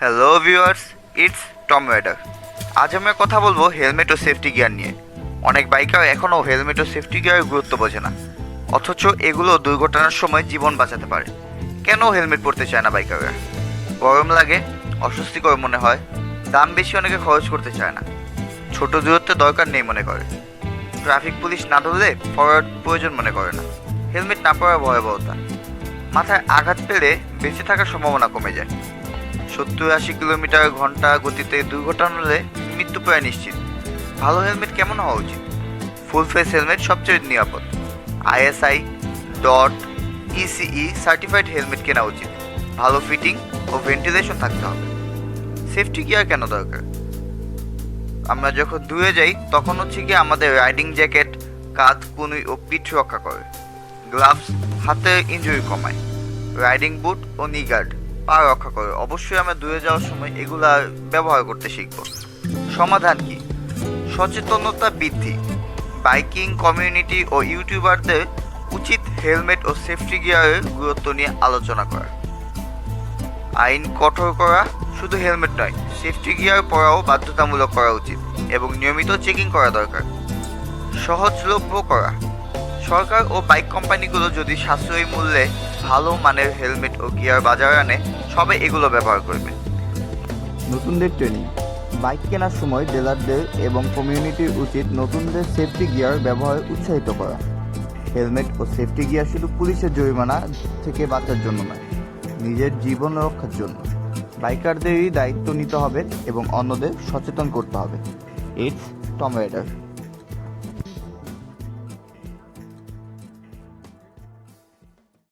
Hello viewers it's Tom Rider আজ আমরা কথা বলব হেলমেট ও সেফটি গিয়ার নিয়ে। অনেক বাইকার এখনও হেলমেট ও সেফটি গিয়ারের গুরুত্ব বোঝে না। অথচ এগুলো দুর্ঘটনার সময় জীবন বাঁচাতে পারে। কেন হেলমেট পরতে চায় না বাইকাররা? গরম লাগে, অস্বস্তিকর মনে হয়, দাম বেশি অনেকে খরচ করতে চায় না। ছোট দূরত্বে দরকার নেই মনে করে। ট্রাফিক পুলিশ না ধরলে ফরওয়ার্ড প্রয়োজন মনে করে না। হেলমেট না পরার ভয়াবহতা। মাথায় আঘাত পেলে বেঁচে থাকার সম্ভাবনা কমে যায়। সত্তর আশি কিলোমিটার ঘণ্টা গতিতে দুর্ঘটনা হলে মৃত্যু প্রায় নিশ্চিত। ভালো হেলমেট কেমন হওয়া উচিত? ফুল ফেস হেলমেট সবচেয়ে নিরাপদ। ISI dot ECE certified helmet কেনা উচিত। ভালো ফিটিং ও ভেন্টিলেশন থাকতে হবে। সেফটি গিয়ার কেন দরকার? আমরা যখন দূরে যাই, তখন হচ্ছে কি আমাদের রাইডিং জ্যাকেট কাঁধ কুনুই ও পিঠ রক্ষা করে। গ্লাভস হাতে ইনজুরি কমায়। রাইডিং বুট ও নি গার্ড পা রক্ষা করে অবশ্যই আমরা দূরে যাওয়ার সময় এগুলা ব্যবহার করতে শিখব। সমাধান কি? সচেতনতা বৃদ্ধি। বাইকিং কমিউনিটি ও ইউটিউবারদের উচিত হেলমেট ও সেফটি গিয়ারের গুরুত্ব নিয়ে আলোচনা করা। আইন কঠোর করা শুধু হেলমেট নয়, সেফটি গিয়ার পরাও বাধ্যতামূলক করা উচিত এবং নিয়মিত চেকিং করা দরকার। সহজলভ্য করা। সরকার ও বাইক কোম্পানিগুলো যদি সাশ্রয়ী মূল্যে ভালো মানের হেলমেট ও গিয়ার বাজারে আনে, সবাই এগুলো ব্যবহার করবে। নতুনদের ট্রেনিং বাইক কেনার সময় ডিলারদের এবং কমিউনিটির উচিত নতুনদের সেফটি গিয়ার ব্যবহারে উৎসাহিত করা। হেলমেট ও সেফটি গিয়ার শুধু পুলিশের জরিমানা থেকে বাঁচার জন্য নয়, নিজের জীবন রক্ষার জন্য। বাইকারদেরই দায়িত্ব নিতে হবে এবং অন্যদের সচেতন করতে হবে। It's rider